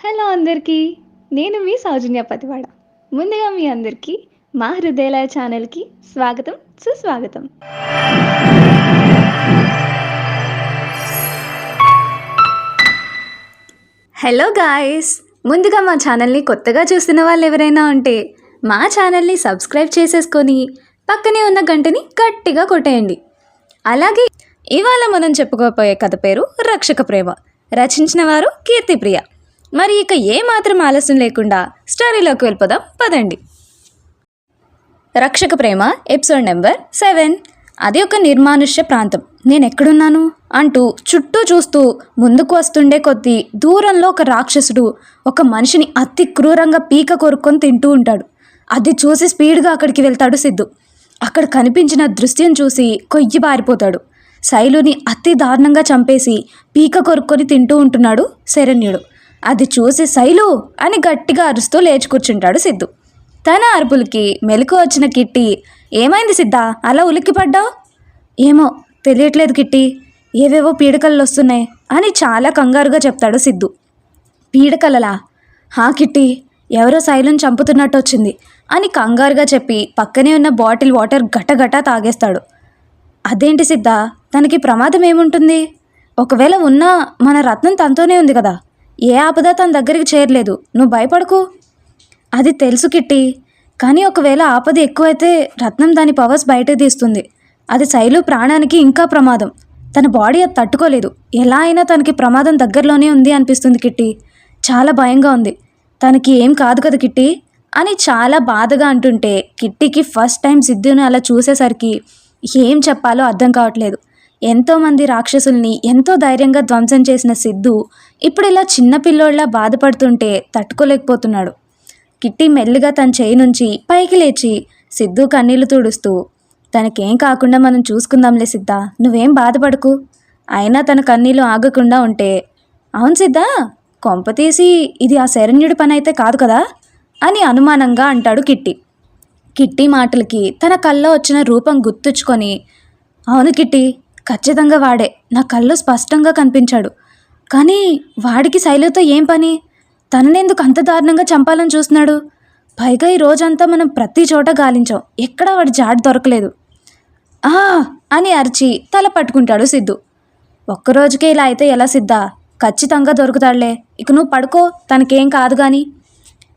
Hello అందరికీ నేను మీ సౌజన్య పతివాడ. ముందుగా మీ అందరికీ మా హృదయలయ ఛానల్కి స్వాగతం సుస్వాగతం. హలో గాయస్ ముందుగా మా ఛానల్ని కొత్తగా చూస్తున్న వాళ్ళు ఎవరైనా ఉంటే మా ఛానల్ని సబ్స్క్రైబ్ చేసేసుకొని పక్కనే ఉన్న గంటని గట్టిగా కొట్టేయండి. అలాగే ఇవాళ మనం చెప్పుకోబోయే కథ పేరు రక్షక ప్రేమ. రచించిన వారు కీర్తిప్రియ. మరి ఇక ఏమాత్రం ఆలస్యం లేకుండా స్టోరీలోకి వెళ్ళిపోదాం పదండి. రక్షక ప్రేమ ఎపిసోడ్ నెంబర్ సెవెన్. అది ఒక నిర్మానుష్య ప్రాంతం. నేను ఎక్కడున్నాను అంటూ చుట్టూ చూస్తూ ముందుకు వస్తుండే కొద్దీ దూరంలో ఒక రాక్షసుడు ఒక మనిషిని అతి క్రూరంగా పీక కొరుక్కొని తింటూ ఉంటాడు. అది చూసి స్పీడ్గా అక్కడికి వెళ్తాడు సిద్ధు. అక్కడ కనిపించిన దృశ్యం చూసి కొయ్యి పారిపోతాడు శైలుని అతి దారుణంగా చంపేసి పీక కొరుక్కొని తింటూ ఉంటున్నాడు శరణ్యుడు. అది చూసి శైలు అని గట్టిగా అరుస్తూ లేచి కూర్చుంటాడు సిద్ధు. తన అరుపులకి మెలకు వచ్చిన కిట్టి ఏమైంది సిద్ధ? అలా ఉలిక్కిపడ్డావు ఏమో తెలియట్లేదు కిట్టి. ఏవేవో పీడకలు వస్తున్నాయి అని చాలా కంగారుగా చెప్తాడు సిద్ధు. పీడకలలా? హా కిట్టి ఎవరో శైలుని చంపుతున్నట్టు వచ్చింది అని కంగారుగా చెప్పి పక్కనే ఉన్న బాటిల్ వాటర్ గటగటా తాగేస్తాడు. అదేంటి సిద్ధ? తనకి ప్రమాదం ఏముంటుంది? ఒకవేళ ఉన్నా మన రత్నం తనతోనే ఉంది కదా. ఏ ఆపద తన దగ్గరికి చేరలేదు. నువ్వు భయపడకు. అది తెలుసు కిట్టి. కానీ ఒకవేళ ఆపద ఎక్కువైతే రత్నం దాని పవర్స్ బయటకు తీస్తుంది. అది శైలు ప్రాణానికి ఇంకా ప్రమాదం. తన బాడీ అది తట్టుకోలేదు. ఎలా అయినా తనకి ప్రమాదం దగ్గరలోనే ఉంది అనిపిస్తుంది కిట్టి. చాలా భయంగా ఉంది. తనకి ఏం కాదు కదా కిట్టి? అని చాలా బాధగా అంటుంటే కిట్టికి ఫస్ట్ టైం సిద్ధుని అలా చూసేసరికి ఏం చెప్పాలో అర్థం కావట్లేదు. ఎంతోమంది రాక్షసుల్ని ఎంతో ధైర్యంగా ధ్వంసం చేసిన సిద్ధు ఇప్పుడు ఇలా చిన్న పిల్లోళ్ళ బాధపడుతుంటే తట్టుకోలేకపోతున్నాడు. కిట్టి మెల్లిగా తన చేయి నుంచి పైకి లేచి సిద్ధు కన్నీళ్ళు తుడుస్తూ తనకేం కాకుండా మనం చూసుకుందాంలే సిద్ధ నువ్వేం బాధపడకు. అయినా తన కన్నీళ్ళు ఆగకుండా ఉంటే అవును సిద్ధ కొంప తీసి ఇది ఆ శరణ్యుడి పని అయితే కాదు కదా అని అనుమానంగా అంటాడు కిట్టి. కిట్టి మాటలకి తన కల్లో వచ్చిన రూపం గుర్తుచ్చుకొని అవును కిట్టి ఖచ్చితంగా వాడే. నా కళ్ళు స్పష్టంగా కనిపించాడు. కానీ వాడికి శైలితో ఏం పని? తననెందుకు అంత దారుణంగా చంపాలని చూస్తున్నాడు? పైగా ఈ రోజంతా మనం ప్రతి చోట గాలించాం. ఎక్కడా వాడి జాడ్ దొరకలేదు. ఆ! అని అరిచి తల పట్టుకుంటాడు సిద్ధు. ఒక్కరోజుకే ఇలా అయితే ఎలా సిద్ధా? ఖచ్చితంగా దొరుకుతాడులే. ఇక నువ్వు పడుకో. తనకేం కాదు కానీ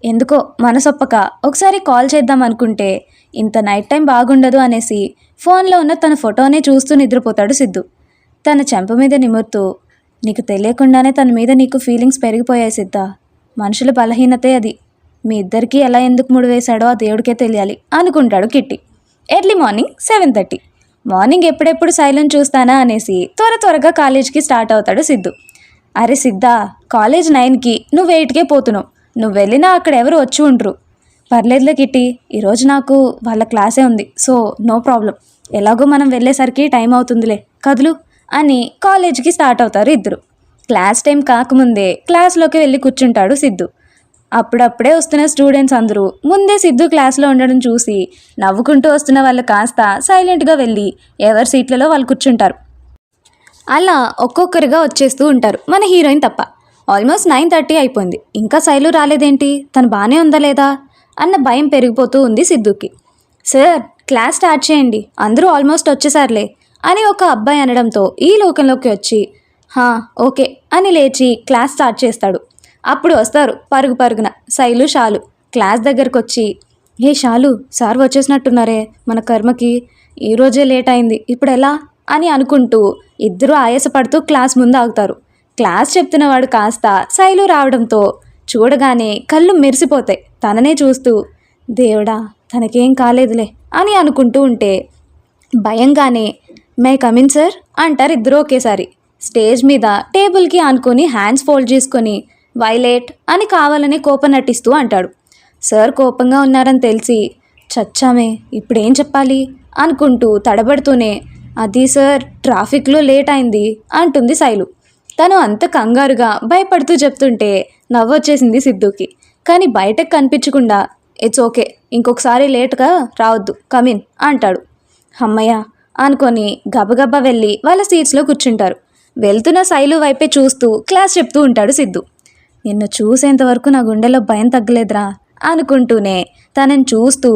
ఎందుకో మనసొప్పక. ఒకసారి కాల్ చేద్దాం అనుకుంటే ఇంత నైట్ టైం బాగుండదు అనేసి ఫోన్లో ఉన్న తన ఫోటోనే చూస్తూ నిద్రపోతాడు సిద్ధు. తన చెంప మీద నిమురుతూ నీకు తెలియకుండానే తన మీద నీకు ఫీలింగ్స్ పెరిగిపోయాయి సిద్ధ. మనుషుల బలహీనతే అది. మీ ఇద్దరికీ ఎలా ఎందుకు ముడివేశాడో ఆ దేవుడికే తెలియాలి అనుకుంటాడు Kitty. Early morning seven thirty morning ఎప్పుడెప్పుడు సైలెంట్ చూస్తానా? అనేసి త్వర త్వరగా కాలేజ్కి స్టార్ట్ అవుతాడు సిద్ధు. అరే సిద్ధా కాలేజ్ నైన్కి నువ్వు ఎయిట్కే పోతున్నావు. నువ్వు వెళ్ళినా అక్కడ ఎవరు వచ్చి ఉండరు. పర్లేదులే కిట్టి ఈరోజు నాకు వాళ్ళ క్లాసే ఉంది సో నో ప్రాబ్లం. ఎలాగో మనం వెళ్ళేసరికి టైం అవుతుందిలే కదులు అని కాలేజ్కి స్టార్ట్ అవుతారు ఇద్దరు. క్లాస్ టైం కాకముందే క్లాస్లోకి వెళ్ళి కూర్చుంటాడు సిద్ధు. అప్పుడప్పుడే వస్తున్న స్టూడెంట్స్ అందరూ ముందే సిద్ధు క్లాస్లో ఉండడం చూసి నవ్వుకుంటూ వస్తున్న వాళ్ళు కాస్త సైలెంట్గా వెళ్ళి ఎవరి సీట్లలో వాళ్ళు కూర్చుంటారు. అలా ఒక్కొక్కరుగా వచ్చేస్తూ ఉంటారు మన హీరోయిన్ తప్ప. ఆల్మోస్ట్ నైన్ థర్టీ అయిపోయింది ఇంకా శైలు రాలేదేంటి? తను బాగానే ఉందా లేదా? అన్న భయం పెరిగిపోతూ ఉంది సిద్ధుకి. సార్ క్లాస్ స్టార్ట్ చేయండి. అందరూ ఆల్మోస్ట్ వచ్చేసారులే అని ఒక అబ్బాయి అనడంతో ఈ లోకంలోకి వచ్చి హా ఓకే అని లేచి క్లాస్ స్టార్ట్ చేస్తాడు. అప్పుడు వస్తారు పరుగు పరుగున శైలు షాలు క్లాస్ దగ్గరకు వచ్చి ఏ షాలు సార్ వచ్చేసినట్టున్నారే మన కర్మకి ఈరోజే లేట్ అయింది ఇప్పుడు ఎలా? అని అనుకుంటూ ఇద్దరూ ఆయాసపడుతూ క్లాస్ ముందు ఆగుతారు. క్లాస్ చెప్తున్నవాడు కాస్త శైలు రావడంతో చూడగానే కళ్ళు మెరిసిపోతాయి. తననే చూస్తూ దేవుడా తనకేం కాలేదులే అని అనుకుంటూ ఉంటే భయంగానే మే కమిన్ సార్ అంటారు ఇద్దరు ఒకేసారి. స్టేజ్ మీద టేబుల్కి ఆనుకొని హ్యాండ్స్ ఫోల్డ్ చేసుకొని వైలేట్ అని కావాలని కోపం నటిస్తూ అంటాడు. సార్ కోపంగా ఉన్నారని తెలిసి చచ్చామే ఇప్పుడేం చెప్పాలి? అనుకుంటూ తడబడుతూనే అది సార్ ట్రాఫిక్లో లేట్ అయింది అంటుంది శైలు. తను అంత కంగారుగా భయపడుతూ చెప్తుంటే నవ్వొచ్చేసింది సిద్ధుకి. కానీ బయటకు కనిపించకుండా ఇట్స్ ఓకే ఇంకొకసారి లేట్గా రావద్దు కమిన్ అంటాడు. అమ్మయ్య అనుకొని గబగబా వెళ్ళి వాళ్ళ సీట్స్లో కూర్చుంటారు. వెళ్తున్న శైలు వైపే చూస్తూ క్లాస్ చెప్తూ ఉంటాడు సిద్ధు. నిన్ను చూసేంతవరకు నా గుండెలో భయం తగ్గలేదురా అనుకుంటూనే తనని చూస్తూ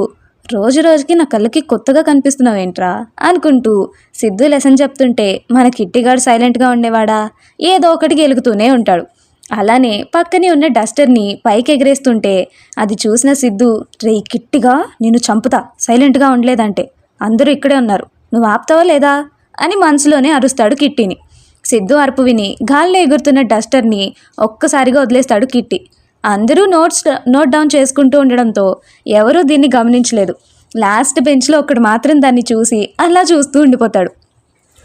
రోజు రోజుకి నా కళ్ళకి కొత్తగా కనిపిస్తున్నావేంట్రా అనుకుంటూ సిద్ధు లెసన్ చెప్తుంటే మన కిట్టిగాడు సైలెంట్గా ఉండేవాడా ఏదో ఒకటి గెలుగుతూనే ఉంటాడు. అలానే పక్కనే ఉన్న డస్టర్ని పైకి ఎగరేస్తుంటే అది చూసిన సిద్ధు రే కిట్టిగా నిన్ను చంపుతా సైలెంట్గా ఉండలేదంటే. అందరూ ఇక్కడే ఉన్నారు. నువ్వు ఆపుతావా లేదా? అని మనసులోనే అరుస్తాడు కిట్టిని. సిద్ధు అరుపు విని గాల్లో ఎగురుతున్న డస్టర్ని ఒక్కసారిగా వదిలేస్తాడు కిట్టి. అందరూ నోట్స్ నోట్ డౌన్ చేసుకుంటూ ఉండడంతో ఎవరూ దీన్ని గమనించలేదు. లాస్ట్ బెంచ్లో ఒకడు మాత్రం దాన్ని చూసి అలా చూస్తూ ఉండిపోతాడు.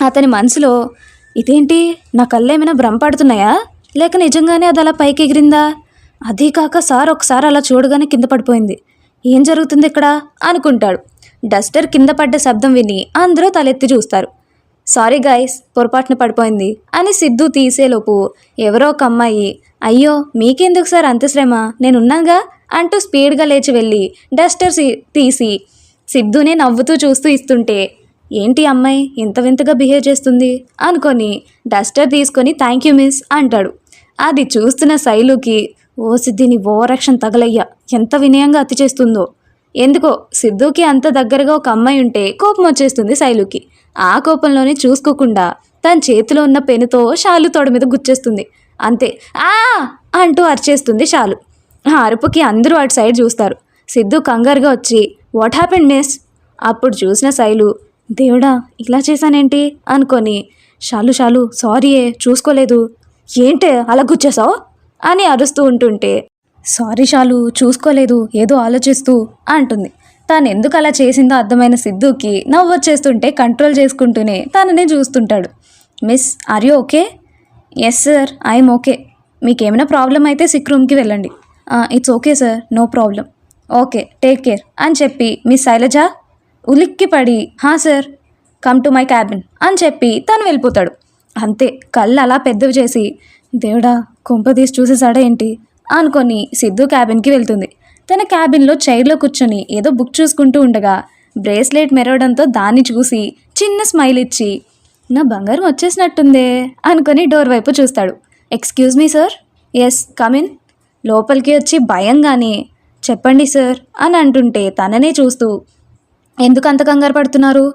అతని మనసులో ఇదేంటి? నా కళ్ళు ఏమైనా భ్రమపడుతున్నాయా? లేక నిజంగానే అది అలా పైకి ఎగిరిందా అదీ కాక సార్ ఒకసారి అలా చూడగానే కింద పడిపోయింది. ఏం జరుగుతుంది ఇక్కడ? అనుకుంటాడు. డస్టర్ కింద పడ్డ శబ్దం విని అందరూ తలెత్తి చూస్తారు. సారీ గైస్ పొరపాటున పడిపోయింది అని సిద్ధు తీసేలోపు ఎవరో ఒక అమ్మాయి అయ్యో మీకెందుకు సార్ అంత శ్రమ? నేనున్నాగా? అంటూ స్పీడ్గా లేచి వెళ్ళి డస్టర్ తీసి సిద్ధునే నవ్వుతూ చూస్తూ ఇస్తుంటే ఏంటి అమ్మాయి ఇంత వింతగా బిహేవ్ చేస్తుంది? అనుకొని డస్టర్ తీసుకొని థ్యాంక్ యూ మిస్ అంటాడు. అది చూస్తున్న శైలుకి ఓ సిద్ధిని ఓవరాక్షన్ తగలయ్యా. ఎంత వినయంగా అతి చేస్తుందో ఎందుకో సిద్ధుకి అంత దగ్గరగా ఒక అమ్మాయి ఉంటే కోపం వచ్చేస్తుంది శైలుకి. ఆ కోపంలోనే చూసుకోకుండా తన చేతిలో ఉన్న పెనుతో షాలు తోడ మీద గుచ్చేస్తుంది. అంతే ఆ! అంటూ అరిచేస్తుంది షాలు. ఆ అరుపుకి అందరూ అటు సైడ్ చూస్తారు. సిద్ధు కంగారుగా వచ్చి వాట్ హ్యాపెండ్ మిస్? అప్పుడు చూసిన శైలు దేవుడా ఇలా చేశానేంటి? అనుకొని షాలు షాలు సారీయే చూసుకోలేదు. ఏంటే అలా గుచ్చేసావు? అని అరుస్తూ ఉంటుంటే సారీ షాలు చూసుకోలేదు ఏదో ఆలోచిస్తూ అంటుంది. తాను ఎందుకు అలా చేసిందో అర్థమైన సిద్ధుకి నవ్వొచ్చేస్తుంటే కంట్రోల్ చేసుకుంటూనే తననే చూస్తుంటాడు. Miss are you okay? Yes sir I'm okay. మీకేమైనా ప్రాబ్లం అయితే సిక్ రూమ్కి వెళ్ళండి. It's okay sir no problem okay take care అని చెప్పి మిస్ శైలజ ఉలిక్కి పడి హా sir come to my cabin అని చెప్పి తను వెళ్ళిపోతాడు. అంతే కళ్ళు అలా పెద్దవి చేసి దేవుడా కుంప తీసి చూసేసాడా ఏంటి? అనుకొని సిద్ధు క్యాబిన్కి వెళ్తుంది. తన క్యాబిన్లో చైర్లో కూర్చొని ఏదో బుక్ చూసుకుంటూ ఉండగా బ్రేస్లెట్ మెరవడంతో దాన్ని చూసి చిన్న స్మైల్ ఇచ్చి నా బంగారం వచ్చేసినట్టుందే అనుకొని డోర్ వైపు చూస్తాడు. Excuse me sir? Yes come in లోపలికి వచ్చి భయంగానే చెప్పండి సార్ అని అంటుంటే తననే చూస్తూ ఎందుకు అంత కంగారు పడుతున్నారు?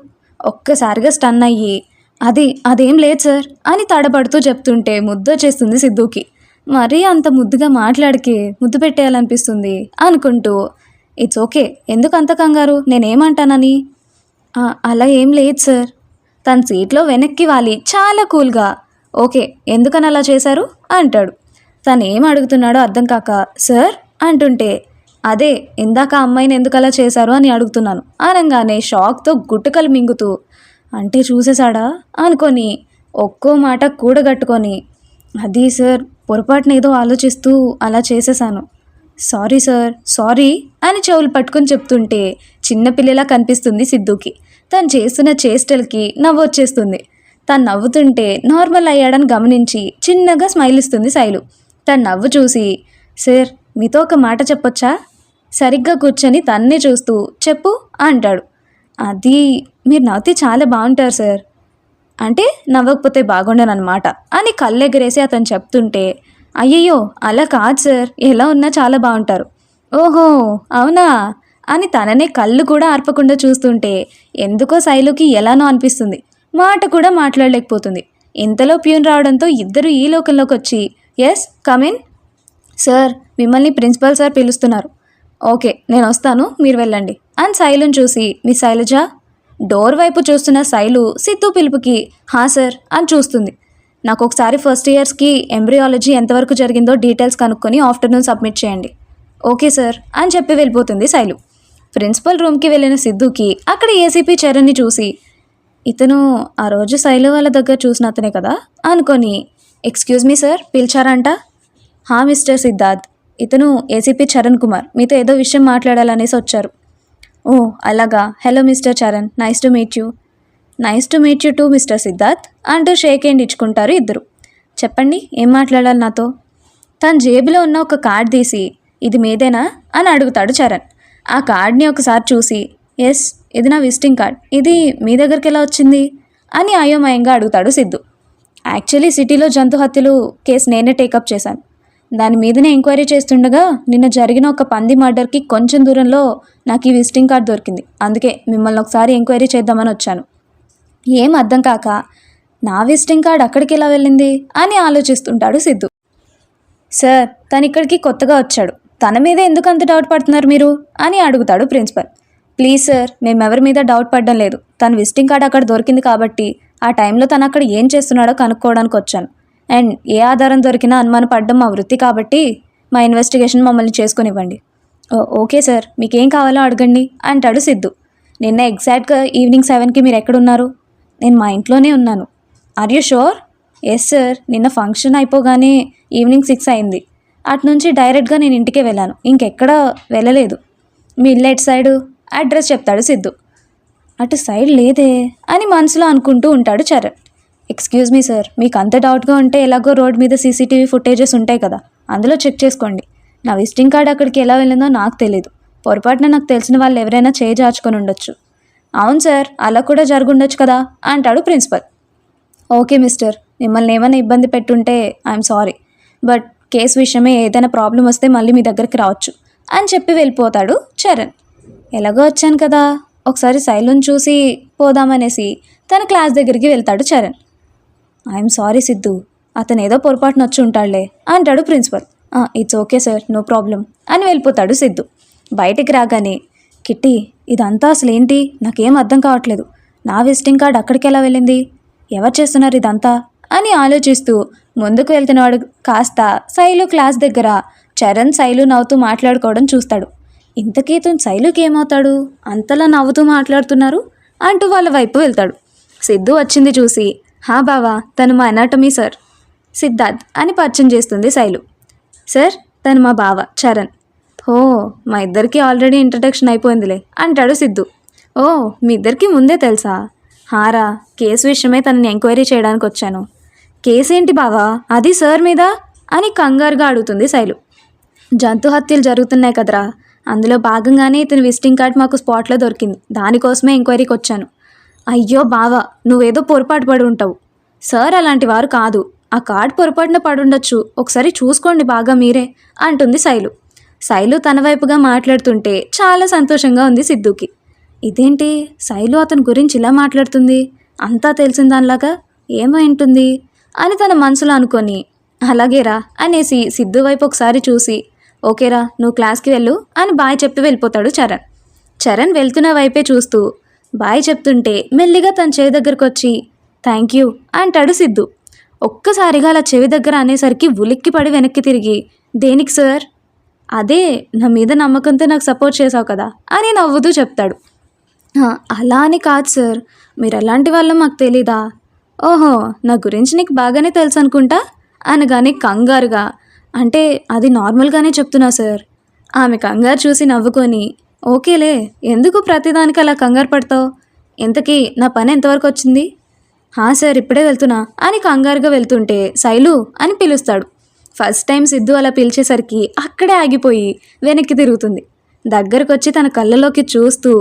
ఒక్కసారిగా స్టన్ అయ్యి అది అదేం లేదు సార్ అని తడబడుతూ చెప్తుంటే ముద్దు వచ్చేస్తుంది సిద్ధుకి. మరీ అంత ముద్దుగా మాట్లాడికి ముద్దు పెట్టేయాలనిపిస్తుంది అనుకుంటూ ఇట్స్ ఓకే ఎందుకు అంత కంగారు? నేనేమంటానని? అలా ఏం లేదు సార్. తన సీట్లో వెనక్కి వాలి చాలా కూల్గా. ఓకే ఎందుకని అలా చేశారు? అంటాడు. తను ఏం అడుగుతున్నాడో అర్థం కాక సార్ అంటుంటే అదే ఇందాక అమ్మాయిని ఎందుకు అలా చేశారు? అని అడుగుతున్నాను. అనగానే షాక్తో గుట్టకలు మింగుతూ అంటే చూసేశాడా? అనుకొని ఒక్కో మాట కూడగట్టుకొని అది సార్ పొరపాటున ఏదో ఆలోచిస్తూ అలా చేసేసాను సారీ సార్ సారీ అని చెవులు పట్టుకొని చెప్తుంటే చిన్నపిల్లలా కనిపిస్తుంది సిద్ధుకి. తను చేస్తున్న చేష్టలకి నవ్వు వచ్చేస్తుంది. తను నవ్వుతుంటే నార్మల్ అయ్యాడని గమనించి చిన్నగా స్మైల్ ఇస్తుంది శైలు. తను నవ్వు చూసి సార్ మీతో ఒక మాట చెప్పొచ్చా? సరిగ్గా కూర్చొని తన్నే చూస్తూ చెప్పు అంటాడు. అది మీరు నవ్వితే చాలా బాగుంటారు సార్. అంటే నవ్వకపోతే బాగుండనమాట అని కళ్ళెగరేసి అతను చెప్తుంటే అయ్యయ్యో అలా కాదు సార్. ఎలా ఉన్నా చాలా బాగుంటారు. ఓహో అవునా? అని తననే కళ్ళు కూడా ఆర్పకుండా చూస్తుంటే ఎందుకో శైలుకి ఎలానో అనిపిస్తుంది. మాట కూడా మాట్లాడలేకపోతుంది. ఇంతలో ప్యూన్ రావడంతో ఇద్దరు ఈ లోకంలోకి వచ్చి ఎస్ కమిన్ సార్ మిమ్మల్ని ప్రిన్సిపల్ సార్ పిలుస్తున్నారు. ఓకే నేను వస్తాను మీరు వెళ్ళండి. అని శైలుని చూసి మీ శైలజ డోర్ వైపు చూస్తున్న శైలు సిద్ధు పిలుపుకి హా సార్ అని చూస్తుంది. నాకు ఒకసారి ఫస్ట్ ఇయర్స్కి ఎంబ్రియాలజీ ఎంతవరకు జరిగిందో డీటెయిల్స్ కనుక్కొని ఆఫ్టర్నూన్ సబ్మిట్ చేయండి. ఓకే సార్ అని చెప్పి వెళ్ళిపోతుంది శైలు. ప్రిన్సిపల్ రూమ్కి వెళ్ళిన సిద్ధుకి అక్కడ ఏసీపీ చరణ్ని చూసి ఇతను ఆ రోజు శైలు వాళ్ళ దగ్గర చూసిన అతనే కదా? అనుకొని ఎక్స్క్యూజ్ మీ సార్ పిలిచారంట? హా మిస్టర్ సిద్ధార్థ్ ఇతను ఏసీపీ చరణ్ కుమార్. మీతో ఏదో విషయం మాట్లాడాలనేసి వచ్చారు. ఓ అలాగా. Hello mister Charan. Nice to meet you nice to meet you too mister Siddharth. అంటూ షేక్ హ్యాండ్ ఇచ్చుకుంటారు ఇద్దరు. చెప్పండి ఏం మాట్లాడాలి నాతో? తన జేబులో ఉన్న ఒక కార్డ్ తీసి ఇది మీదేనా? అని అడుగుతాడు చరణ్. ఆ కార్డ్ని ఒకసారి చూసి ఎస్ ఇది నా విజిటింగ్ కార్డ్. ఇది మీ దగ్గరికి ఎలా వచ్చింది? అని అయోమయంగా అడుగుతాడు సిద్ధు. యాక్చువల్లీ సిటీలో జంతు హత్యలు కేసు నేనే టేకప్ చేశాను. దాని మీదనే ఎంక్వైరీ చేస్తుండగా నిన్న జరిగిన ఒక పంది మర్డర్కి కొంచెం దూరంలో నాకు ఈ విజిటింగ్ కార్డ్ దొరికింది. అందుకే మిమ్మల్ని ఒకసారి ఎంక్వైరీ చేద్దామని వచ్చాను. ఏం అర్థం కాక నా విజిటింగ్ కార్డ్ అక్కడికి ఎలా వెళ్ళింది అని ఆలోచిస్తుంటాడు సిద్ధు. సార్ తను ఇక్కడికి కొత్తగా వచ్చాడు. తన మీద ఎందుకు అంత డౌట్ పడుతున్నారు మీరు? అని అడుగుతాడు ప్రిన్సిపల్. ప్లీజ్ సార్ మేము ఎవరి మీద డౌట్ పడడం లేదు. తన విజిటింగ్ కార్డ్ అక్కడ దొరికింది కాబట్టి ఆ టైంలో తను అక్కడ ఏం చేస్తున్నాడో కనుక్కోవడానికి వచ్చాను. అండ్ ఏ ఆధారం దొరికినా అనుమానం పడ్డం మా వృత్తి కాబట్టి మా ఇన్వెస్టిగేషన్ మమ్మల్ని చేసుకునివ్వండి. "ఓ, ఓకే సార్ మీకేం కావాలో అడగండి అంటాడు సిద్ధు. నిన్న ఎగ్జాక్ట్గా ఈవినింగ్ సెవెన్కి మీరు ఎక్కడున్నారు? నేను మా ఇంట్లోనే ఉన్నాను. Are you sure yes sir నిన్న ఫంక్షన్ అయిపోగానే ఈవినింగ్ సిక్స్ అయింది. అటు నుంచి డైరెక్ట్గా నేను ఇంటికే వెళ్ళాను. ఇంకెక్కడ వెళ్ళలేదు. మీ ఇల్లు ఎటు సైడు అడ్రస్ చెప్తాడు సిద్ధు. అటు సైడ్ లేదే అని మనసులో అనుకుంటూ ఉంటాడు చరణ్. ఎక్స్క్యూజ్ మీ సార్ మీకు అంత డౌట్గా ఉంటే ఎలాగో రోడ్ మీద సీసీటీవీ ఫుటేజెస్ ఉంటాయి కదా. అందులో చెక్ చేసుకోండి. నా విజిటింగ్ కార్డ్ అక్కడికి ఎలా వెళ్ళిందో నాకు తెలియదు పొరపాటున నాకు తెలిసిన వాళ్ళు ఎవరైనా చేజార్చుకొని ఉండొచ్చు. అవును సార్ అలా కూడా జరుగుండొచ్చు కదా? అంటాడు ప్రిన్సిపల్ ఓకే మిస్టర్ మిమ్మల్ని ఏమైనా ఇబ్బంది పెట్టుంటే ఐఎమ్ సారీ బట్ కేసు విషయమే ఏదైనా ప్రాబ్లం వస్తే మళ్ళీ మీ దగ్గరికి రావచ్చు. అని చెప్పి వెళ్ళిపోతాడు చరణ్. ఎలాగో వచ్చాను కదా? ఒకసారి శైలుని చూసి పోదామనేసి తన క్లాస్ దగ్గరికి వెళ్తాడు చరణ్. I'm sorry Siddhu. అతను ఏదో పొరపాటున వచ్చి ఉంటాడులే అంటాడు principal. It's okay sir no problem అని వెళ్ళిపోతాడు సిద్ధు. బయటికి రాగానే కిట్టి ఇదంతా అసలు ఏంటి నాకేం అర్థం కావట్లేదు. నా విజిటింగ్ కార్డ్ అక్కడికి ఎలా వెళ్ళింది? ఎవరు చేస్తున్నారు ఇదంతా? అని ఆలోచిస్తూ ముందుకు వెళ్తున్నవాడు కాస్త శైలు క్లాస్ దగ్గర చరణ్ శైలు నవ్వుతూ మాట్లాడుకోవడం చూస్తాడు. ఇంతకీ ఇతను శైలుకి ఏమవుతాడు? అంతలా నవ్వుతూ మాట్లాడుతున్నారు? అంటూ వాళ్ళ వైపు వెళ్తాడు. సిద్ధు వచ్చింది చూసి హా బావా తను మా అనాటమీ సార్. సిద్ధార్థ్ అని పరిచయం చేస్తుంది శైలు. సార్ తను మా బావ చరణ్. ఓ మా ఇద్దరికి ఆల్రెడీ ఇంట్రడక్షన్ అయిపోయిందిలే అంటాడు సిద్ధు. ఓ మీ ఇద్దరికి ముందే తెలుసా? హారా కేసు విషయమే తనని ఎంక్వైరీ చేయడానికి వచ్చాను. కేసేంటి ఏంటి బావా? అది సార్ మీద? అని కంగారుగా అడుగుతుంది శైలు. జంతు హత్యలు జరుగుతున్నాయి కదరా. అందులో భాగంగానే ఇతని విజిటింగ్ కార్డ్ మాకు స్పాట్లో దొరికింది. దానికోసమే ఎంక్వైరీకి వచ్చాను. అయ్యో బావా నువ్వేదో పొరపాటు పడి ఉంటావు. సార్ అలాంటి వారు కాదు. ఆ కార్డ్ పొరపాటున పడుండొచ్చు ఒకసారి చూసుకోండి బాగా మీరే అంటుంది శైలు. శైలు తన వైపుగా మాట్లాడుతుంటే చాలా సంతోషంగా ఉంది సిద్ధుకి. ఇదేంటి? శైలు అతని గురించి ఇలా మాట్లాడుతుంది? అంతా తెలిసిన దానిలాగా ఏమైంటుంది అని తన మనసులో అనుకొని అలాగేరా అనేసి సిద్ధు వైపు ఒకసారి చూసి ఓకేరా నువ్వు క్లాస్కి వెళ్ళు అని బాయ్ చెప్పి వెళ్ళిపోతాడు చరణ్. చరణ్ వెళ్తున్న వైపే చూస్తూ బాయ్ చెప్తుంటే మెల్లిగా తన చెవి దగ్గరకు వచ్చి థ్యాంక్ యూ అంటాడు సిద్ధు. ఒక్కసారిగా అలా చెవి దగ్గర అనేసరికి ఉలిక్కి పడి వెనక్కి తిరిగి దేనికి సార్? అదే నా మీద నమ్మకంతో నాకు సపోర్ట్ చేసావు కదా అని నవ్వుతూ చెప్తాడు. అలా అని కాదు సార్. మీరు అలాంటి వాళ్ళో మాకు తెలీదా? ఓహో నా గురించి నీకు బాగానే తెలుసు అనుకుంటా? అనగానే కంగారుగా అంటే అది నార్మల్గానే చెప్తున్నా సార్. ఆమె కంగారు చూసి నవ్వుకొని ఓకేలే ఎందుకు ప్రతిదానికి అలా కంగారు పడతావు? ఇంతకీ నా పని ఎంతవరకు వచ్చింది? హా సార్ ఇప్పుడే వెళ్తున్నా అని కంగారుగా వెళ్తుంటే శైలు అని పిలుస్తాడు. ఫస్ట్ టైం సిద్ధు అలా పిలిచేసరికి అక్కడే ఆగిపోయి వెనక్కి తిరుగుతుంది. దగ్గరకు వచ్చి తన కళ్ళలోకి చూస్తూ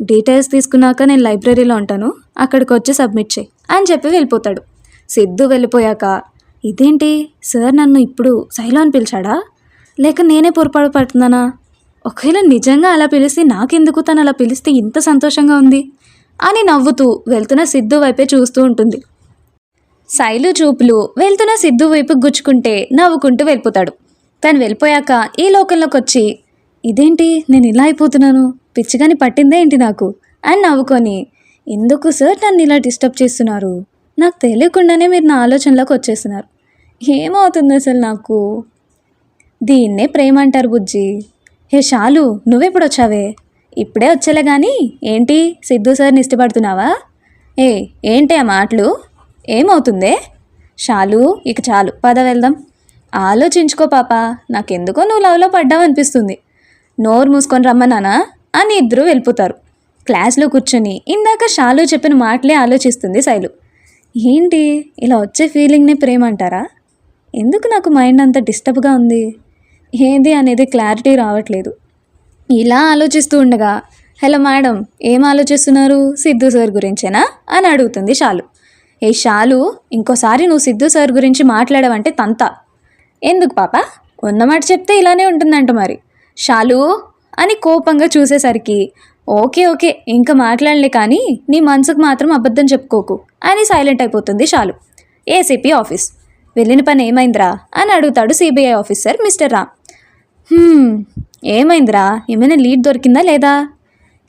డీటెయిల్స్ తీసుకున్నాక నేను లైబ్రరీలో ఉంటాను అక్కడికి వచ్చి సబ్మిట్ చేయి అని చెప్పి వెళ్ళిపోతాడు. సిద్ధు వెళ్ళిపోయాక ఇదేంటి? సార్ నన్ను ఇప్పుడు శైలు అని పిలిచాడా? లేక నేనే పొరపాటు పడుతున్నానా? ఒకవేళ నిజంగా అలా పిలిస్తే నాకెందుకు తను అలా పిలిస్తే ఇంత సంతోషంగా ఉంది? అని నవ్వుతూ వెళ్తున్న సిద్ధు వైపే చూస్తూ ఉంటుంది. శైలు చూపులు వెళ్తున్న సిద్ధు వైపు గుచ్చుకుంటే నవ్వుకుంటూ వెళ్ళిపోతాడు. తను వెళ్ళిపోయాక ఈ లోకంలోకి వచ్చి ఇదేంటి? నేను ఇలా అయిపోతున్నాను. పిచ్చిగాని పట్టిందే ఏంటి నాకు? అని నవ్వుకొని ఎందుకు సార్ నన్ను ఇలా డిస్టర్బ్ చేస్తున్నారు? నాకు తెలియకుండానే మీరు నా ఆలోచనలోకి వచ్చేస్తున్నారు. ఏమవుతుంది అసలు నాకు? దీన్నే ప్రేమ అంటారు బుజ్జి. హే షాలు నువ్వెప్పుడు వచ్చావే ఇప్పుడే వచ్చేలే కానీ ఏంటి సిద్ధు సార్ని ఇష్టపడుతున్నావా ఏ ఏంటి ఆ మాటలు? ఏమవుతుందే? షాలు ఇక చాలు పద వెళ్దాం. ఆలోచించుకో పాప నాకెందుకో నువ్వు లవ్లో పడ్డావు అనిపిస్తుంది నోరు మూసుకొని రమ్మన్నానా అని ఇద్దరు వెళ్ళిపోతారు. క్లాస్లో కూర్చొని ఇందాక షాలు చెప్పిన మాటలే ఆలోచిస్తుంది శైలు. ఏంటి ఇలా వచ్చే ఫీలింగ్నే ప్రేమ అంటారా? ఎందుకు నాకు మైండ్ అంత డిస్టర్బ్గా ఉంది? ఏంది అనేది క్లారిటీ రావట్లేదు. ఇలా ఆలోచిస్తూ ఉండగా హలో మేడం ఏం ఆలోచిస్తున్నారు? సిద్ధు సార్ గురించేనా? అని అడుగుతుంది షాలు. ఏ షాలు ఇంకోసారి నువ్వు సిద్ధు సార్ గురించి మాట్లాడవంటే తంత. ఎందుకు పాప? ఉన్నమాట చెప్తే ఇలానే ఉంటుందంట మరి. షాలు అని కోపంగా చూసేసరికి ఓకే ఓకే ఇంకా మాట్లాడలే కానీ నీ మనసుకు మాత్రం అబద్ధం చెప్పుకోకు అని సైలెంట్ అయిపోతుంది షాలు. ACP office. వెళ్ళిన పని ఏమైందిరా? అని అడుగుతాడు సిబిఐ ఆఫీసర్ మిస్టర్ రామ్. ఏమైందిరా? ఏమైనా లీడ్ దొరికిందా లేదా?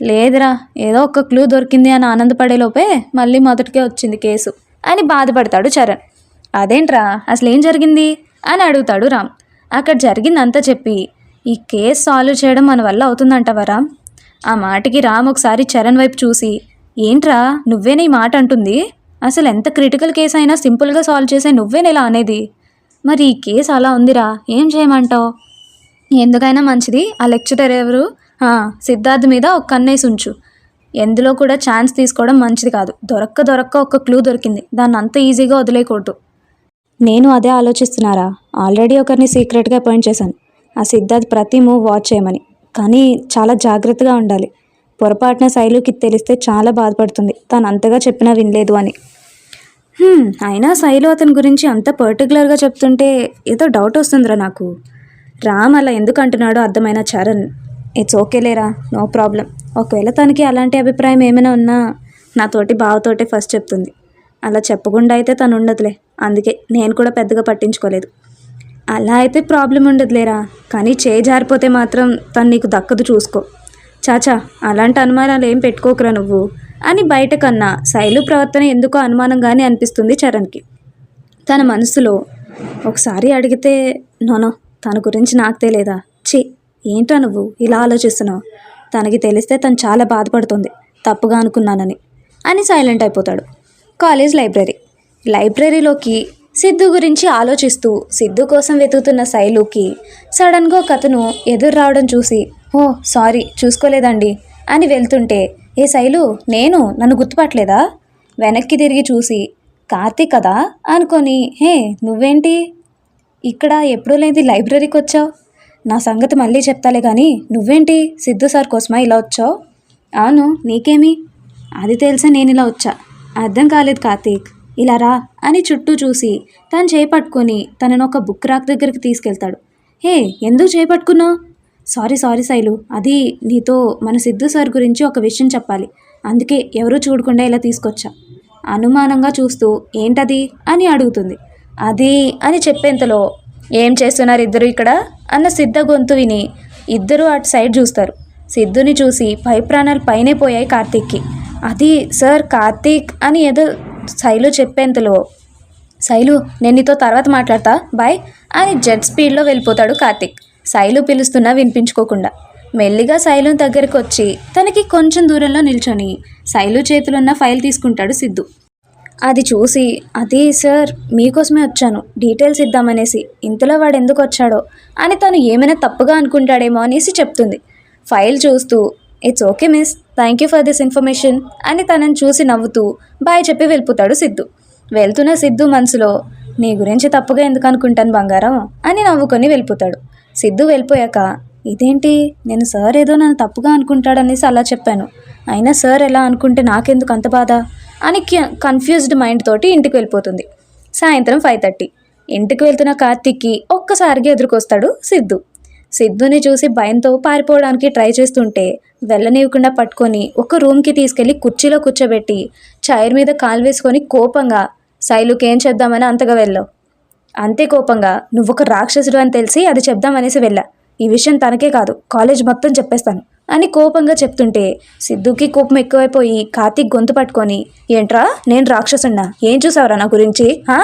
లేదురా ఏదో ఒక క్లూ దొరికింది అని ఆనందపడేలోపే మళ్ళీ మొదటికే వచ్చింది కేసు అని బాధపడతాడు చరణ్. అదేంట్రా అసలు ఏం జరిగింది? అని అడుగుతాడు రామ్. అక్కడ జరిగిందంతా చెప్పి ఈ కేసు సాల్వ్ చేయడం మన వల్ల అవుతుందంటవా రామ్? ఆ మాటకి రామ్ ఒకసారి చరణ్ వైపు చూసి ఏంట్రా నువ్వేనే ఈ మాట అంటుంది? అసలు ఎంత క్రిటికల్ కేసు అయినా సింపుల్గా సాల్వ్ చేసే నువ్వేనేలా అనేది? మరి ఈ కేసు అలా ఉందిరా ఏం చేయమంటావు? ఎందుకైనా మంచిది. ఆ లెక్చరర్ ఎవరు? సిద్ధార్థ్ మీద ఒక కన్నేసి ఉంచు ఎందులో కూడా ఛాన్స్ తీసుకోవడం మంచిది కాదు. దొరక్క దొరక్క ఒక క్లూ దొరికింది. దాన్ని అంత ఈజీగా వదిలేయకూడదు. నేను అదే ఆలోచిస్తున్నారా? ఆల్రెడీ ఒకరిని సీక్రెట్గా అపాయింట్ చేశాను. ఆ సిద్ధార్థ్ ప్రతి మూవ్ వాచ్ చేయమని. కానీ చాలా జాగ్రత్తగా ఉండాలి. పొరపాటున శైలుకి తెలిస్తే చాలా బాధపడుతుంది. తను అంతగా చెప్పినా వినలేదు అని. అయినా శైలు అతని గురించి అంత పర్టికులర్గా చెప్తుంటే ఏదో డౌట్ వస్తుందిరా నాకు. రామ్ అలా ఎందుకు అంటున్నాడో అర్థమైన చరణ్ ఇట్స్ ఓకేలేరా నో ప్రాబ్లం ఒకవేళ తనకి అలాంటి అభిప్రాయం ఏమైనా ఉన్నా నాతోటి బావతోటే ఫస్ట్ చెప్తుంది. అలా చెప్పకుండా అయితే తను ఉండదులే. అందుకే నేను కూడా పెద్దగా పట్టించుకోలేదు. అలా అయితే ప్రాబ్లం ఉండదులేరా కానీ చేయి జారిపోతే మాత్రం తను నీకు దక్కదు చూసుకో. చాచా అలాంటి అనుమానాలు ఏం పెట్టుకోకురా నువ్వు? అని బయట కన్నా శైలు ప్రవర్తన ఎందుకో అనుమానంగానే అనిపిస్తుంది చరణ్కి. తన మనసులో ఒకసారి అడిగితే నోనో తన గురించి నాకు తెలియదా ఛీ ఏంట్రా నువ్వు? ఇలా ఆలోచిస్తున్నావు. తనకి తెలిస్తే తను చాలా బాధపడుతుంది. తప్పుగా అనుకున్నానని. అని సైలెంట్ అయిపోతాడు. College library. లైబ్రరీలోకి సిద్ధు గురించి ఆలోచిస్తూ సిద్ధు కోసం వెతుకుతున్న శైలుకి సడన్గా ఒక అతను ఎదురు రావడం చూసి ఓ సారీ చూసుకోలేదండి అని వెళ్తుంటే ఏ శైలు నేను? నన్ను గుర్తుపట్టలేదా? వెనక్కి తిరిగి చూసి కార్తీక్ కదా? అనుకొని హే నువ్వేంటి? ఇక్కడ ఎప్పుడూ లేని లైబ్రరీకి వచ్చావు? నా సంగతి మళ్ళీ చెప్తాలే కానీ నువ్వేంటి సిద్ధు సార్ కోసమా ఇలా వచ్చావు? అవును నీకేమి? అది తెలిసే నేను ఇలా వచ్చా. అర్థం కాలేదు కార్తీక్. ఇలా రా అని చుట్టూ చూసి తను చేపట్టుకొని తనను ఒక బుక్ రాక్ దగ్గరికి తీసుకెళ్తాడు. హే ఎందుకు చేపట్టుకున్నావు సారీ సారీ శైలు. అది నీతో మన సిద్ధు సార్ గురించి ఒక విషయం చెప్పాలి. అందుకే ఎవరూ చూడకుండా ఇలా తీసుకొచ్చా. అనుమానంగా చూస్తూ ఏంటది? అని అడుగుతుంది. అది అని చెప్పేంతలో ఏం చేస్తున్నారు ఇద్దరు ఇక్కడ? అన్న సిద్ధ గొంతు విని ఇద్దరు అటు సైడ్ చూస్తారు. సిద్ధుని చూసి పై ప్రాణాలు పైనే పోయాయి కార్తీక్కి. అది సార్ కార్తీక్ అని ఏదో శైలు చెప్పేంతలో శైలు నేను నీతో తర్వాత మాట్లాడతా బాయ్ అని జెట్ స్పీడ్లో వెళ్ళిపోతాడు కార్తిక్. శైలు పిలుస్తున్నా వినిపించుకోకుండా. మెల్లిగా శైలు దగ్గరికి వచ్చి తనకి కొంచెం దూరంలో నిల్చొని శైలు చేతిలో ఫైల్ తీసుకుంటాడు సిద్ధు. అది చూసి అది సార్ మీకోసమే వచ్చాను. డీటెయిల్స్ ఇద్దామనేసి. ఇంతలో వాడు ఎందుకు వచ్చాడో? అని తను ఏమైనా తప్పుగా అనుకుంటాడేమో అనేసి చెప్తుంది. ఫైల్ చూస్తూ it's okay miss. Thank you for this information. అని తనని చూసి నవ్వుతూ బాయ్ చెప్పి వెళ్ళిపోతాడు సిద్ధు. వెళ్తున్న సిద్ధు మనసులో నీ గురించి తప్పుగా ఎందుకు అనుకుంటాను బంగారం? అని నవ్వుకొని వెళ్ళిపోతాడు. సిద్ధు వెళ్ళిపోయాక ఇదేంటి? నేను సార్ ఏదో నన్ను తప్పుగా అనుకుంటాడనేసి అలా చెప్పాను. అయినా సార్ ఎలా అనుకుంటే నాకెందుకు అంత బాధ? అని కన్ఫ్యూజ్డ్ మైండ్ తోటి ఇంటికి వెళ్ళిపోతుంది. సాయంత్రం ఫైవ్ థర్టీ ఇంటికి వెళ్తున్న కార్తీక్కి ఒక్కసారిగా ఎదురుకొస్తాడు సిద్ధు. సిద్ధుని చూసి భయంతో పారిపోవడానికి ట్రై చేస్తుంటే వెళ్ళనివ్వకుండా పట్టుకొని ఒక రూమ్కి తీసుకెళ్ళి కుర్చీలో కూర్చోబెట్టి చైర్ మీద కాలు వేసుకొని కోపంగా శైలుకి ఏం చేద్దామని అంతగా వెళ్ళావు? అంతే కోపంగా నువ్వొక రాక్షసుడు అని తెలిసి అది చెప్దామనేసి వెళ్ళా. ఈ విషయం తనకే కాదు కాలేజ్ మొత్తం చెప్పేస్తాను. అని కోపంగా చెప్తుంటే సిద్ధుకి కోపం ఎక్కువైపోయి కార్తీక్ గొంతు పట్టుకొని ఏంట్రా? నేను రాక్షసున్నా. ఏం చూసావురా నా గురించి? హా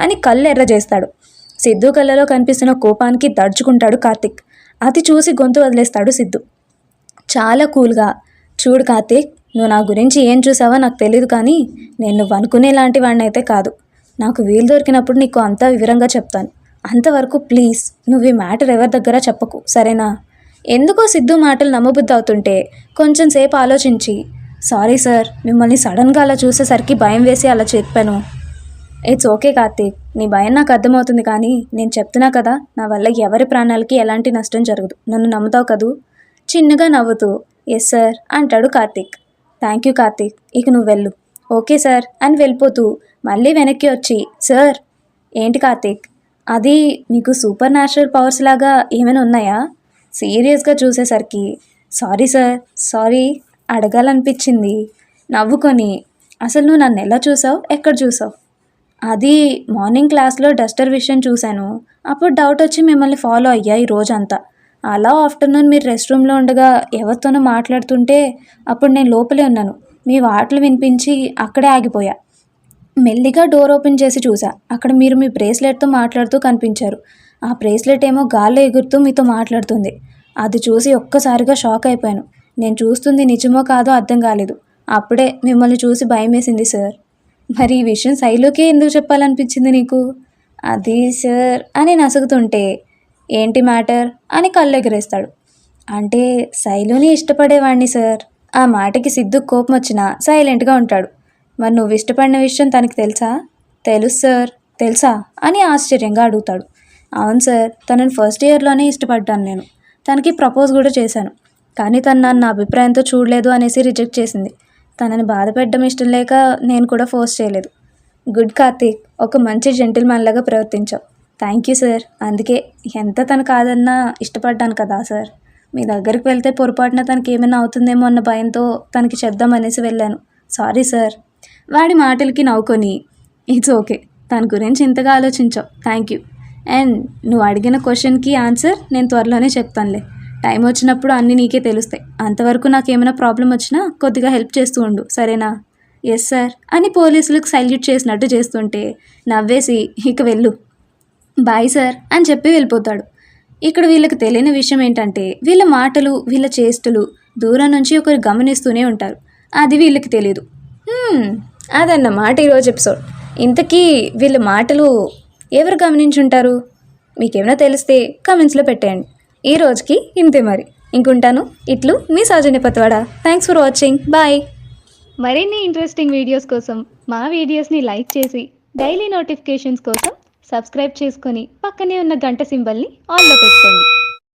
అని కళ్ళు ఎర్ర చేస్తాడు. సిద్ధు కళ్ళలో కనిపిస్తున్న కోపానికి దడుచుకుంటాడు కార్తీక్. అది చూసి గొంతు వదిలేస్తాడు సిద్ధు. చాలా కూల్గా చూడు కార్తీక్ నువ్వు నా గురించి ఏం చూసావో నాకు తెలియదు కానీ నేను నువ్వు అనుకునే లాంటి వాడిని అయితే కాదు. నాకు వీలు దొరికినప్పుడు నీకు అంతా వివరంగా చెప్తాను. అంతవరకు ప్లీజ్ నువ్వు ఈ మ్యాటర్ ఎవరి దగ్గర చెప్పకు సరేనా? ఎందుకో సిద్ధు మాటలు నమ్మబుద్ధి అవుతుంటే కొంచెం సేపు ఆలోచించి సారీ సార్ మిమ్మల్ని సడన్గా అలా చూసేసరికి భయం వేసి అలా చెప్పాను. ఇట్స్ ఓకే కార్తీక్ నీ భయం నాకు అర్థమవుతుంది కానీ నేను చెప్తున్నా కదా నా వల్ల ఎవరి ప్రాణాలకి ఎలాంటి నష్టం జరగదు. నన్ను నమ్ముతావు కదూ? చిన్నగా నవ్వుతూ ఎస్ సార్ అంటాడు కార్తీక్. Thank you Karthik. ఇక నువ్వు వెళ్ళు. ఓకే సార్ అని వెళ్ళిపోతూ మళ్ళీ వెనక్కి వచ్చి సార్ ఏంటి కార్తీక్? అది మీకు సూపర్ న్యాచురల్ పవర్స్ లాగా ఏమైనా ఉన్నాయా? సీరియస్గా చూసేసరికి సారీ సార్ సారీ అడగాలనిపించింది. నవ్వుకొని అసలు నువ్వు నన్ను ఎలా చూసావు? ఎక్కడ చూసావు? అది మార్నింగ్ క్లాస్లో డస్టర్ విషయం చూశాను. అప్పుడు డౌట్ వచ్చి మిమ్మల్ని ఫాలో అయ్యా ఈ రోజంతా. అలా ఆఫ్టర్నూన్ మీరు రెస్ట్ రూమ్లో ఉండగా ఎవరితోనో మాట్లాడుతుంటే అప్పుడు నేను లోపలే ఉన్నాను. మీ వాటలు వినిపించి అక్కడే ఆగిపోయా. మెల్లిగా డోర్ ఓపెన్ చేసి చూసా. అక్కడ మీరు మీ బ్రేస్లెట్తో మాట్లాడుతూ కనిపించారు. ఆ బ్రేస్లెట్ ఏమో గాల్లో ఎగురుతూ మీతో మాట్లాడుతుంది. అది చూసి ఒక్కసారిగా షాక్ అయిపోయాను. నేను చూస్తుంది నిజమో కాదో అర్థం కాలేదు. అప్పుడే మిమ్మల్ని చూసి భయం వేసింది సార్. మరి ఈ విషయం శైలుకే ఎందుకు చెప్పాలనిపించింది నీకు? అది సార్ అని నసుగుతుంటే ఏంటి మ్యాటర్ అని కళ్ళు ఎగరేస్తాడు. అంటే శైలుని ఇష్టపడేవాడిని సార్. ఆ మాటకి సిద్ధు కోపం వచ్చినా సైలెంట్గా ఉంటాడు. మరి నువ్వు ఇష్టపడిన విషయం తనకి తెలుసా? తెలుసు సార్. తెలుసా? అని ఆశ్చర్యంగా అడుగుతాడు. అవును సార్ తనని ఫస్ట్ ఇయర్లోనే ఇష్టపడ్డాను నేను. తనకి ప్రపోజ్ కూడా చేశాను. కానీ తను నన్ను నా అభిప్రాయంతో చూడలేదు అనేసి రిజెక్ట్ చేసింది. తనని బాధ పెట్టడం ఇష్టం లేక నేను కూడా ఫోర్స్ చేయలేదు. గుడ్ కార్తీక్ ఒక మంచి జెంటిల్మెన్ లాగా ప్రవర్తించావు. Thank you sir. అందుకే ఎంత తను కాదన్నా ఇష్టపడ్డాను కదా సార్. మీ దగ్గరికి వెళ్తే పొరపాటున తనకి ఏమైనా అవుతుందేమో అన్న భయంతో తనకి చెప్దామనేసి వెళ్ళాను. Sorry sir. వాడి మాటలకి నవ్వుకొని ఇట్స్ ఓకే. తన గురించి ఇంతగా ఆలోచించావు. Thank you. అండ్ నువ్వు అడిగిన క్వశ్చన్కి ఆన్సర్ నేను త్వరలోనే చెప్తానులే. టైం వచ్చినప్పుడు అన్నీ నీకే తెలుస్తాయి. అంతవరకు నాకు ఏమైనా ప్రాబ్లం వచ్చినా కొద్దిగా హెల్ప్ చేస్తూ ఉండు సరేనా? ఎస్ సార్ అని పోలీసులకు సెల్యూట్ చేసినట్టు చేస్తుంటే నవ్వేసి ఇక వెళ్ళు. బాయ్ సార్ అని చెప్పి వెళ్ళిపోతాడు. ఇక్కడ వీళ్ళకి తెలియని విషయం ఏంటంటే వీళ్ళ మాటలు వీళ్ళ చేష్టలు దూరం నుంచి ఒకరు గమనిస్తూనే ఉంటారు. అది వీళ్ళకి తెలియదు అదన్నమాట ఈరోజు ఎపిసోడ్. ఇంతకీ వీళ్ళ మాటలు ఎవరు గమనించుంటారు? మీకేమైనా తెలిస్తే కమెంట్స్లో పెట్టేయండి. ఈ రోజుకి ఇంతే మరి. ఇంకుంటాను. ఇట్లు మీ Soujanya Pativada. Thanks for watching bye మరిన్ని ఇంట్రెస్టింగ్ వీడియోస్ కోసం మా వీడియోస్ని లైక్ చేసి డైలీ నోటిఫికేషన్స్ కోసం సబ్స్క్రైబ్ చేసుకొని పక్కనే ఉన్న గంట సింబల్ని ఆన్లో పెట్టుకోండి.